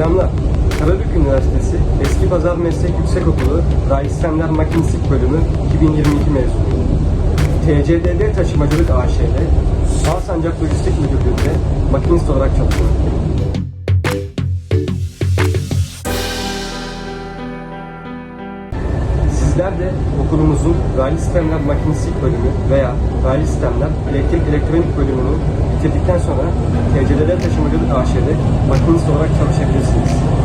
Selamlar. Karabük Üniversitesi Eski Pazar Meslek Yüksekokulu Raylı Sistemler Makinistlik Bölümü 2022 mezunuyum. TCDD Taşımacılık AŞ'de Alsancak Lojistik Müdürlüğü'nde makinist olarak çalışmaktayım. Sizler de okulumuzun Raylı Sistemler Makinistlik Bölümü veya Raylı Sistemler Elektrik Elektronik Bölümünü bitirdikten sonra TCDD Taşımacılık AŞ'de makinist olarak çalışabilirsiniz.